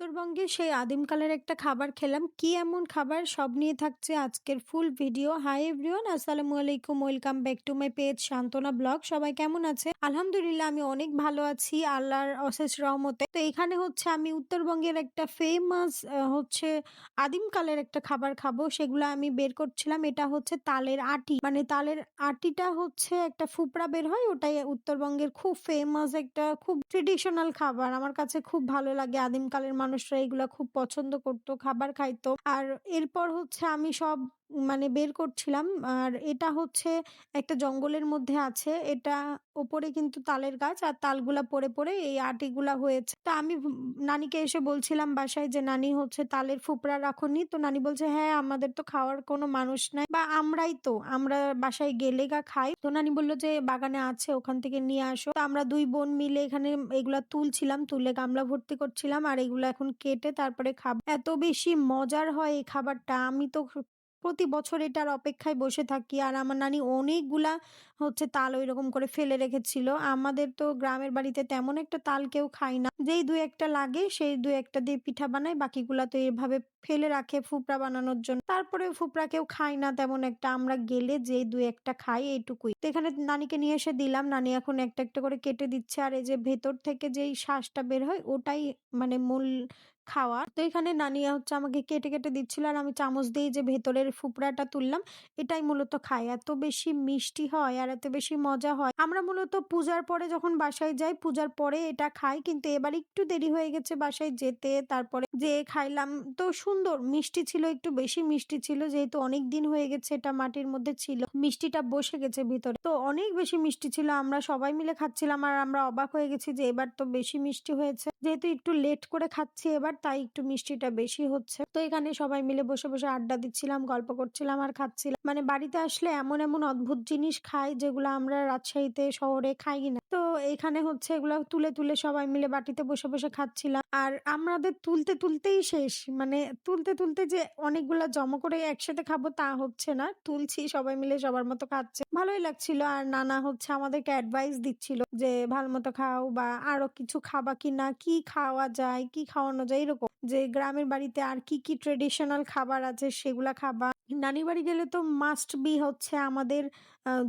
উত্তরবঙ্গে সেই আদিমকালের একটা খাবার খেলাম। কি এমন খাবার? সব নিয়ে থাকছে আজকের ফুল ভিডিও। হাই এভরিওয়ান, আসসালামু আলাইকুম। Welcome back to my page Santwana blog. সবাই কেমন আছে? আলহামদুলিল্লাহ আমি অনেক ভালো আছি আল্লাহর অশেষ রহমতে। তো এখানে হচ্ছে আমি উত্তরবঙ্গের একটা ফেমাস হচ্ছে আদিমকালের একটা খাবার খাব। সেগুলো আমি বের করছিলাম। এটা হচ্ছে তালের আটি। মানে তালের আটিটা হচ্ছে একটা ফুপড়া বের হয় ওটাই উত্তরবঙ্গের খুব ফেমাস একটা খুব ট্রেডিশনাল খাবার। আমার কাছে খুব ভালো লাগে। আদিমকালের মানুষরা এগুলা খুব পছন্দ করতো, খাবার খাইতো। আর এরপর হচ্ছে আমি সব মানে বের করছিলাম। আর এটা হচ্ছে একটা জঙ্গলের মধ্যে আছে। এটা ওপরে কিন্তু তালের গাছ আর তালগুলা পড়ে পড়ে এই আটিগুলা হয়েছে। তা আমি নানিকে এসে বলছিলাম বাসায় যে, নানি হচ্ছে তালের ফুপড়া রাখুনি? তো নানি বলছে হ্যাঁ আমাদের তো খাওয়ার কোনো মানুষ নাই বা আমরাই তো, আমরা বাসায় গেলে গা খাই। তো নানি বলল যে, বাগানে আছে, ওখান থেকে নিয়ে আসো। তো আমরা দুই বোন মিলে এখানে এগুলা তুলছিলাম, তুলে গামলা ভর্তি করছিলাম আর এগুলো এখন কেটে তারপরে খাব। এত বেশি মজার হয় এই খাবারটা। আমি তো প্রতি বছর এটার অপেক্ষায় বসে থাকি। আর আমার নানি অনেকগুলা হচ্ছে তাল ওই রকম করে ফেলে রেখেছিল। আমাদের তো গ্রামের বাড়িতে তেমন একটা তাল কেউ খাই না। যেই দু একটা লাগে, সেই দু একটা দিয়ে পিঠা বানায়। বাকিগুলা তো এভাবে ফেলে রাখে ফুপড়া বানানোর জন্য। তারপরে ফুপড়া কেউ খাই না তেমন একটা। আমরা গেলে যে দু একটা খাই এইটুকুই। তো এখানে নানিকে নিয়ে এসে দিলাম। নানি এখন একটা একটা করে কেটে দিচ্ছে। আর এই যে ভেতর থেকে যেই শ্বাসটা বের হয়, ওটাই মানে মূল খাওয়া। তো এখানে নানিয়া হচ্ছে আমাকে কেটে কেটে দিচ্ছিল। আর আমি চামচ দিয়ে যে ভেতরের ফুপড়াটা তুললাম, এটাই মূলত খাই এত বেশি মিষ্টি হয়। আর এত বেশি মজা হয়। আমরা মূলত পূজার পরে যখন বাসায় যাই, পূজার পরে এটা খাই। কিন্তু এবার একটু দেরি হয়ে গেছে বাসায় যেতে। তারপরে যে খাইলাম, তো সুন্দর। মিষ্টি ছিল, একটু বেশি মিষ্টি ছিল। যেহেতু অনেক দিন হয়ে গেছে, এটা মাটির মধ্যে ছিল। মিষ্টিটা বসে গেছে ভিতরে। তো অনেক বেশি মিষ্টি ছিল। আমরা সবাই মিলে খাচ্ছিলাম আর আমরা অবাক হয়ে গেছি যে এবার তো বেশি মিষ্টি হয়েছে। যেহেতু একটু লেট করে খাচ্ছি এবার, তাই একটু মিষ্টিটা বেশি হচ্ছে। তো এখানে সবাই মিলে বসে বসে আড্ডা দিচ্ছিলাম, গল্প করছিলাম আর খাচ্ছিলাম। মানে বাড়িতে আসলে এমন এমন অদ্ভুত জিনিস খাই যেগুলো আমরা রাজশাহীতে শহরে খাই না। তো এখানে হচ্ছে এগুলো তুলে তুলে সবাই মিলে বাটিতে বসে বসে খাচ্ছিলাম। আর আমাদের তুলতে তুলতেই শেষ। মানে তুলতে তুলতে যে অনেকগুলা জমা করে একসাথে খাব তা হচ্ছে না। তুলছি, সবাই মিলে সবার মতো খাচ্ছে। ভালোই লাগছিল। আর নানা হচ্ছে আমাদেরকে অ্যাডভাইস দিচ্ছিল যে ভালো মতো খাও বা আরও কিছু খাবা কিনা, কি খাওয়া যায়, কি খাওয়ানো যায়, এরকম। যে গ্রামের বাড়িতে আর কি কি ট্রেডিশনাল খাবার আছে সেগুলা খাবা। নানি বাড়ি গেলে তো মাস্ট বি হচ্ছে আমাদের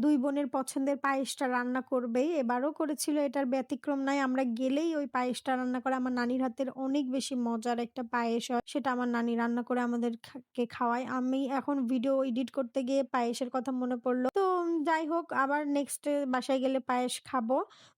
দুই বোনের পছন্দের পায়েসটা রান্না করবেই। এবারও করেছিল, এটার ব্যতিক্রম নাই। আমরা গেলেই ওই পায়েসটা রান্না করে, আমার নানির হাতের অনেক বেশি মজার একটা পায়েস হয়, সেটা আমার নানি রান্না করে আমাদেরকে খাওয়ায়। আমি এখন ভিডিও এডিট করতে গিয়ে পায়েসের কথা মনে পড়ল। তো যাই হোক, আবার নেক্সট বাসায় গেলে পায়েস খাব।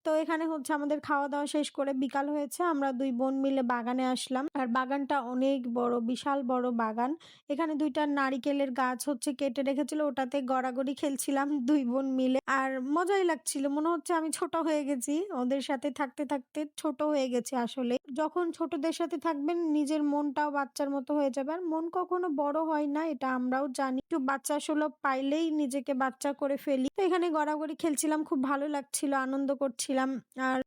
তো এখানে হচ্ছে আমাদের খাওয়া দাওয়া শেষ করে বিকাল হয়েছে, আমরা দুই বোন মিলে বাগানে আসলাম। আর বাগানটা অনেক বড়, বিশাল বড় বাগান। এখানে দুইটা নারিকেলের গাছ হচ্ছে কেটে রেখেছিল, ওটাতে গড়াগড়ি খেলছিলাম। দুই বোন মিলে। আর মজাই লাগছিল। মনে হচ্ছে আমি ছোট হয়ে গেছি। ওদের সাথে থাকতে থাকতে ছোট হয়ে গেছি আসলে। যখন ছোটদের সাথে থাকবেন, নিজের মনটাও বাচ্চার মতো হয়ে যাবে। আর মন কখনো বড় হয় না, এটা আমরাও জানি। একটু বাচ্চা সুলভ পাইলেই নিজেকে বাচ্চা করে ফেলি। তো এখানে গড়াগড়ি খেলছিলাম, খুব ভালো লাগছিল, আনন্দ করছিলাম। আর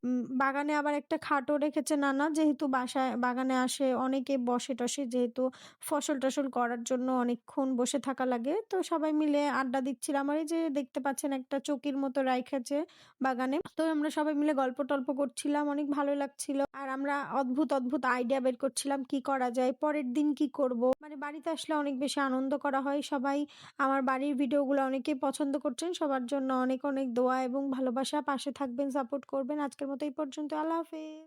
বাগানে আবার একটা খাটও রেখেছে নানা, যেহেতু বাসায়, বাগানে আসে অনেকে বসে টসে যেহেতু ফসল টসল করার জন্য অনেকক্ষণ বসে থাকা লাগে। তো সবাই মিলে আড্ডা দিচ্ছিলাম। আর এই যে দেখতে পাচ্ছেন একটা চকির মতো রাইখেছে বাগানে। তো আমরা সবাই মিলে গল্প টল্প করছিলাম, অনেক ভালো লাগছিল। আর আমরা অদ্ভুত অদ্ভুত আইডিয়া বের করছিলাম, কি করা যায়, পরের দিন কি করব? মানে বাড়িতে আসলে অনেক বেশি আনন্দ করা হয় সবাই। আমার বাড়ির ভিডিওগুলো অনেকেই পছন্দ করছেন, সবার জন্য অনেক অনেক দোয়া এবং ভালোবাসা। পাশে থাকবেন সাপোর্ট করবেন। আজকের মতো এই পর্যন্ত, আল্লাহ হাফেজ।